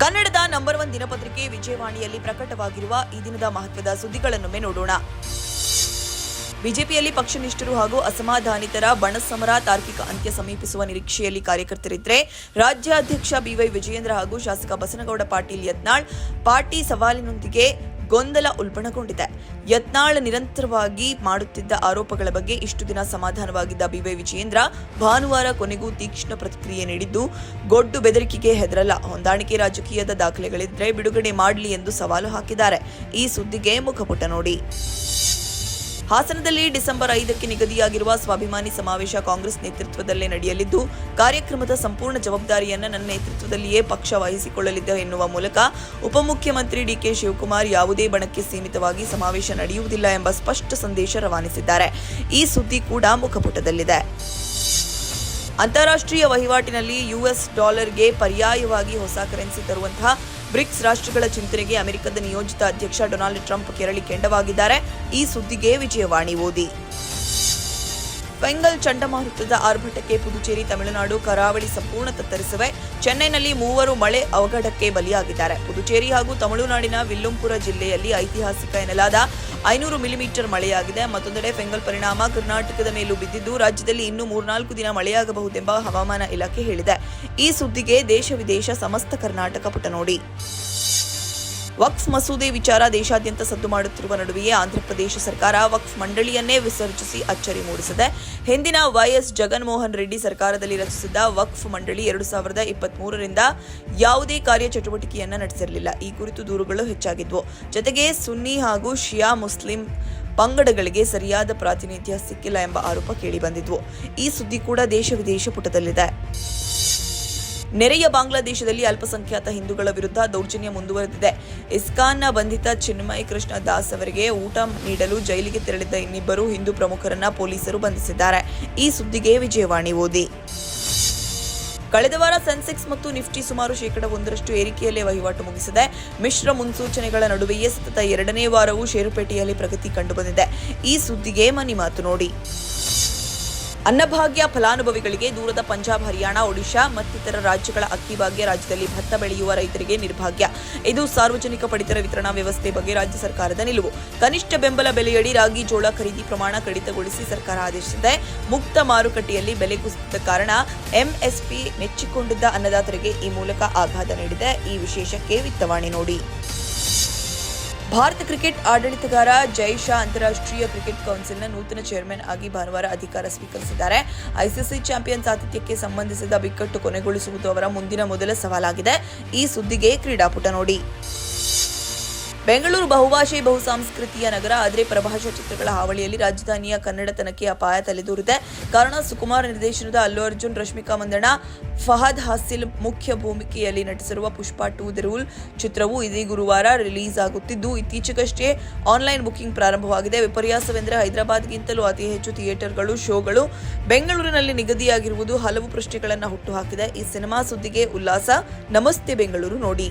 ಕನ್ನಡದ number one ದಿನಪತ್ರಿಕೆ ವಿಜಯವಾಣಿಯಲ್ಲಿ ಪ್ರಕಟವಾಗಿರುವ ಈ ದಿನದ ಮಹತ್ವದ ಸುದ್ದಿಗಳನ್ನೊಮ್ಮೆ ನೋಡೋಣ. ಬಿಜೆಪಿಯಲ್ಲಿ ಪಕ್ಷನಿಷ್ಠರು ಹಾಗೂ ಅಸಮಾಧಾನಿತರ ಬಣಸಮರ ತಾರ್ಕಿಕ ಅಂತ್ಯ ಸಮೀಪಿಸುವ ನಿರೀಕ್ಷೆಯಲ್ಲಿ ಕಾರ್ಯಕರ್ತರಿದ್ದರೆ ರಾಜ್ಯಾಧ್ಯಕ್ಷ ಬಿವೈ ವಿಜಯೇಂದ್ರ ಹಾಗೂ ಶಾಸಕ ಬಸನಗೌಡ ಪಾಟೀಲ್ ಯತ್ನಾಳ್ ಪಾರ್ಟಿ ಸವಾಲಿನೊಂದಿಗೆ ಗೊಂದಲ ಉಲ್ಬಣಗೊಂಡಿದೆ. ಯತ್ನಾಳ್ ನಿರಂತರವಾಗಿ ಮಾಡುತ್ತಿದ್ದ ಆರೋಪಗಳ ಬಗ್ಗೆ ಇಷ್ಟು ದಿನ ಸಮಾಧಾನವಾಗಿದ್ದ ಬಿವೈ ವಿಜಯೇಂದ್ರ ಭಾನುವಾರ ಕೊನೆಗೂ ತೀಕ್ಷ್ಣ ಪ್ರತಿಕ್ರಿಯೆ ನೀಡಿದ್ದು, ಗೊಡ್ಡು ಬೆದರಿಕೆಗೆ ಹೆದರಲ್ಲ. ಹೊಂದಾಣಿಕೆ ರಾಜಕೀಯದ ದಾಖಲೆಗಳಿದ್ರೆ ಬಿಡುಗಡೆ ಮಾಡಲಿ ಎಂದು ಸವಾಲು ಹಾಕಿದ್ದಾರೆ. ಈ ಸುದ್ದಿಗೆ ಮುಖಪುಟ ನೋಡಿ. ಹಾಸನದಲ್ಲಿ ಡಿಸೆಂಬರ್ ಐದಕ್ಕೆ ನಿಗದಿಯಾಗಿರುವ ಸ್ವಾಭಿಮಾನಿ ಸಮಾವೇಶ ಕಾಂಗ್ರೆಸ್ ನೇತೃತ್ವದಲ್ಲೇ ನಡೆಯಲಿದ್ದು, ಕಾರ್ಯಕ್ರಮದ ಸಂಪೂರ್ಣ ಜವಾಬ್ದಾರಿಯನ್ನು ನನ್ನ ನೇತೃತ್ವದಲ್ಲಿಯೇ ಪಕ್ಷ ವಹಿಸಿಕೊಳ್ಳಲಿದೆ ಎನ್ನುವ ಮೂಲಕ ಉಪಮುಖ್ಯಮಂತ್ರಿ ಡಿಕೆ ಶಿವಕುಮಾರ್ ಯಾವುದೇ ಬಣಕ್ಕೆ ಸೀಮಿತವಾಗಿ ಸಮಾವೇಶ ನಡೆಯುವುದಿಲ್ಲ ಎಂಬ ಸ್ಪಷ್ಟ ಸಂದೇಶ ರವಾನಿಸಿದ್ದಾರೆ. ಈ ಸುದ್ದಿ ಕೂಡ ಮುಖಪುಟದಲ್ಲಿದೆ. ಅಂತಾರಾಷ್ಟ್ರೀಯ ವಹಿವಾಟಿನಲ್ಲಿ ಯುಎಸ್ ಡಾಲರ್ಗೆ ಪರ್ಯಾಯವಾಗಿ ಹೊಸ ಕರೆನ್ಸಿ ತರುವಂತಹ ಬ್ರಿಕ್ಸ್ ರಾಷ್ಟ್ರಗಳ ಚಿಂತನೆಗೆ ಅಮೆರಿಕದ ನಿಯೋಜಿತ ಅಧ್ಯಕ್ಷ ಡೊನಾಲ್ಡ್ ಟ್ರಂಪ್ ಕೆರಳಿ ಕೆಂಡವಾಗಿದ್ದಾರೆ. ಈ ಸುದ್ದಿಗೆ ವಿಜಯವಾಣಿ ಓದಿ. ಫೆಂಗಲ್ ಚಂಡಮಾರುತದ ಆರ್ಭಟಕ್ಕೆ ಪುದುಚೇರಿ, ತಮಿಳುನಾಡು, ಕರಾವಳಿ ಸಂಪೂರ್ಣ ತತ್ತರಿಸಿವೆ. ಚೆನ್ನೈನಲ್ಲಿ ಮೂವರು ಮಳೆ ಅವಘಡಕ್ಕೆ ಬಲಿಯಾಗಿದ್ದಾರೆ. ಪುದುಚೇರಿ ಹಾಗೂ ತಮಿಳುನಾಡಿನ ವಿಲ್ಲುಂಪುರ ಜಿಲ್ಲೆಯಲ್ಲಿ ಐತಿಹಾಸಿಕ ಎನ್ನಲಾದ ಐನೂರು ಮಿಲಿಮೀಟರ್ ಮಳೆಯಾಗಿದೆ. ಮತ್ತೊಂದೆಡೆ ಫೆಂಗಲ್ ಪರಿಣಾಮ ಕರ್ನಾಟಕದ ಮೇಲೂ ಬಿದ್ದಿದ್ದು, ರಾಜ್ಯದಲ್ಲಿ ಇನ್ನೂ ಮೂರ್ನಾಲ್ಕು ದಿನ ಮಳೆಯಾಗಬಹುದೆಂಬ ಹವಾಮಾನ ಇಲಾಖೆ ಹೇಳಿದೆ. ಈ ಸುದ್ದಿಗೆ ದೇಶ ವಿದೇಶ, ಸಮಸ್ತ ಕರ್ನಾಟಕ ಪುಟ ನೋಡಿ ವಕ್ಫ್ ಮಸೂದೆ ವಿಚಾರ ದೇಶಾದ್ಯಂತ ಸದ್ದು ಮಾಡುತ್ತಿರುವ ನಡುವೆಯೇ ಆಂಧ್ರಪ್ರದೇಶ ಸರ್ಕಾರ ವಕ್ಫ್ ಮಂಡಳಿಯನ್ನೇ ವಿಸರ್ಜಿಸಿ ಅಚ್ಚರಿ ಮೂಡಿಸಿದೆ. ಹಿಂದಿನ ವೈಎಸ್ ಜಗನ್ಮೋಹನ್ ರೆಡ್ಡಿ ಸರ್ಕಾರದಲ್ಲಿ ರಚಿಸಿದ್ದ ವಕ್ಫ್ ಮಂಡಳಿ ಎರಡು ಸಾವಿರದ ಇಪ್ಪತ್ಮೂರರಿಂದ ಯಾವುದೇ ಕಾರ್ಯಚಟುವಟಿಕೆಯನ್ನು ನಡೆಸಿರಲಿಲ್ಲ. ಈ ಕುರಿತು ದೂರುಗಳು ಹೆಚ್ಚಾಗಿದ್ವು. ಜೊತೆಗೆ ಸುನ್ನಿ ಹಾಗೂ ಶಿಯಾ ಮುಸ್ಲಿಂ ಪಂಗಡಗಳಿಗೆ ಸರಿಯಾದ ಪ್ರಾತಿನಿಧ್ಯ ಸಿಕ್ಕಿಲ್ಲ ಎಂಬ ಆರೋಪ ಕೇಳಿಬಂದಿದ್ವು. ಈ ಸುದ್ದಿ ಕೂಡ ದೇಶ ವಿದೇಶ ಪುಟದಲ್ಲಿದೆ. ನೆರೆಯ ಬಾಂಗ್ಲಾದೇಶದಲ್ಲಿ ಅಲ್ಪಸಂಖ್ಯಾತ ಹಿಂದೂಗಳ ವಿರುದ್ಧ ದೌರ್ಜನ್ಯ ಮುಂದುವರೆದಿದೆ. ಇಸ್ಕಾನ್ನ ಬಂಧಿತ ಚಿನ್ಮಯ್ ಕೃಷ್ಣ ದಾಸ್ ಅವರಿಗೆ ಊಟ ನೀಡಲು ಜೈಲಿಗೆ ತೆರಳಿದ್ದ ಇನ್ನಿಬ್ಬರು ಹಿಂದೂ ಪ್ರಮುಖರನ್ನ ಪೊಲೀಸರು ಬಂಧಿಸಿದ್ದಾರೆ. ಈ ಸುದ್ದಿಗೆ ವಿಜಯವಾಣಿ ಓದಿ. ಕಳೆದ ವಾರ ಸೆನ್ಸೆಕ್ಸ್ ಮತ್ತು ನಿಫ್ಟಿ ಸುಮಾರು ಶೇಕಡ ಒಂದರಷ್ಟು ಏರಿಕೆಯಲ್ಲೇ ವಹಿವಾಟು ಮುಗಿಸಿದೆ. ಮಿಶ್ರ ಮುನ್ಸೂಚನೆಗಳ ನಡುವೆಯೇ ಸತತ ಎರಡನೇ ವಾರವೂ ಷೇರುಪೇಟೆಯಲ್ಲಿ ಪ್ರಗತಿ ಕಂಡುಬಂದಿದೆ. ಈ ಸುದ್ದಿಗೆ ಮನಿ ಮಾತು ನೋಡಿ. ಅನ್ನಭಾಗ್ಯ ಫಲಾನುಭವಿಗಳಿಗೆ ದೂರದ ಪಂಜಾಬ್, ಹರಿಯಾಣ, ಒಡಿಶಾ ಮತ್ತಿತರ ರಾಜ್ಯಗಳ ಅಕ್ಕಿ ಭಾಗ್ಯ ರಾಜ್ಯದಲ್ಲಿ ಭತ್ತ ಬೆಳೆಯುವ ರೈತರಿಗೆ ನಿರ್ಭಾಗ್ಯ. ಇದು ಸಾರ್ವಜನಿಕ ಪಡಿತರ ವಿತರಣಾ ವ್ಯವಸ್ಥೆ ಬಗ್ಗೆ ರಾಜ್ಯ ಸರ್ಕಾರದ ನಿಲುವು. ಕನಿಷ್ಠ ಬೆಂಬಲ ಬೆಲೆಯಡಿ ರಾಗಿ, ಜೋಳ ಖರೀದಿ ಪ್ರಮಾಣ ಕಡಿತಗೊಳಿಸಿ ಸರ್ಕಾರ ಆದೇಶಿಸಿದೆ. ಮುಕ್ತ ಮಾರುಕಟ್ಟೆಯಲ್ಲಿ ಬೆಲೆ ಕುಸಿದ ಕಾರಣ ಎಂಎಸ್ಪಿ ಮೆಚ್ಚಿಕೊಂಡಿದ್ದ ಅನ್ನದಾತರಿಗೆ ಈ ಮೂಲಕ ಆಘಾತ ನೀಡಿದೆ. ಈ ವಿಶೇಷಕ್ಕೆ ವಿತ್ತವಾಣಿ ನೋಡಿ. ಭಾರತ ಕ್ರಿಕೆಟ್ ಆಡಳಿತಗಾರ ಜೈ ಶಾ ಅಂತಾರಾಷ್ಟ್ರೀಯ ಕ್ರಿಕೆಟ್ ಕೌನ್ಸಿಲ್ನ ನೂತನ ಚೇರ್ಮನ್ ಆಗಿ ಭಾನುವಾರ ಅಧಿಕಾರ ಸ್ವೀಕರಿಸಿದ್ದಾರೆ. ಐಸಿಸಿ ಚಾಂಪಿಯನ್ಸ್ ಆತಿಥ್ಯಕ್ಕೆ ಸಂಬಂಧಿಸಿದ ಬಿಕ್ಕಟ್ಟು ಕೊನೆಗೊಳಿಸುವುದು ಅವರ ಮುಂದಿನ ಮೊದಲ ಸವಾಲಾಗಿದೆ. ಈ ಸುದ್ದಿಗೆ ಕ್ರೀಡಾಪುಟ ನೋಡಿ. ಬೆಂಗಳೂರು ಬಹುಭಾಷೆ ಬಹುಸಾಂಸ್ಕೃತಿಯ ನಗರ ಆದರೆ ಪ್ರಭಾಷಾ ಚಿತ್ರಗಳ ಹಾವಳಿಯಲ್ಲಿ ರಾಜಧಾನಿಯ ಕನ್ನಡತನಕ್ಕೆ ಅಪಾಯ ತಲೆದೂರಿದೆ. ಕಾರಣ, ಸುಕುಮಾರ್ ನಿರ್ದೇಶನದ ಅಲ್ಲು ಅರ್ಜುನ್, ರಶ್ಮಿಕಾ ಮಂದಣ ಫಹದ್ ಹಾಸಿಲ್ ಮುಖ್ಯ ಭೂಮಿಕೆಯಲ್ಲಿ ನಟಿಸಿರುವ ಪುಷ್ಪ ಟೂ ದಿ ರೂಲ್ ಚಿತ್ರವು ಇದೇ ಗುರುವಾರ ರಿಲೀಸ್ ಆಗುತ್ತಿದ್ದು, ಇತ್ತೀಚೆಗಷ್ಟೇ ಆನ್ಲೈನ್ ಬುಕಿಂಗ್ ಪ್ರಾರಂಭವಾಗಿದೆ. ವಿಪರ್ಯಾಸವೆಂದರೆ ಹೈದರಾಬಾದ್ಗಿಂತಲೂ ಅತಿ ಹೆಚ್ಚು ಥಿಯೇಟರ್ಗಳು, ಶೋಗಳು ಬೆಂಗಳೂರಿನಲ್ಲಿ ನಿಗದಿಯಾಗಿರುವುದು ಹಲವು ಪ್ರಶ್ನೆಗಳನ್ನು ಹುಟ್ಟುಹಾಕಿದೆ ಈ ಸಿನಿಮಾ ಸುದ್ದಿಗೆ ಉಲ್ಲಾಸ. ನಮಸ್ತೆ ಬೆಂಗಳೂರು, ನೋಡಿ.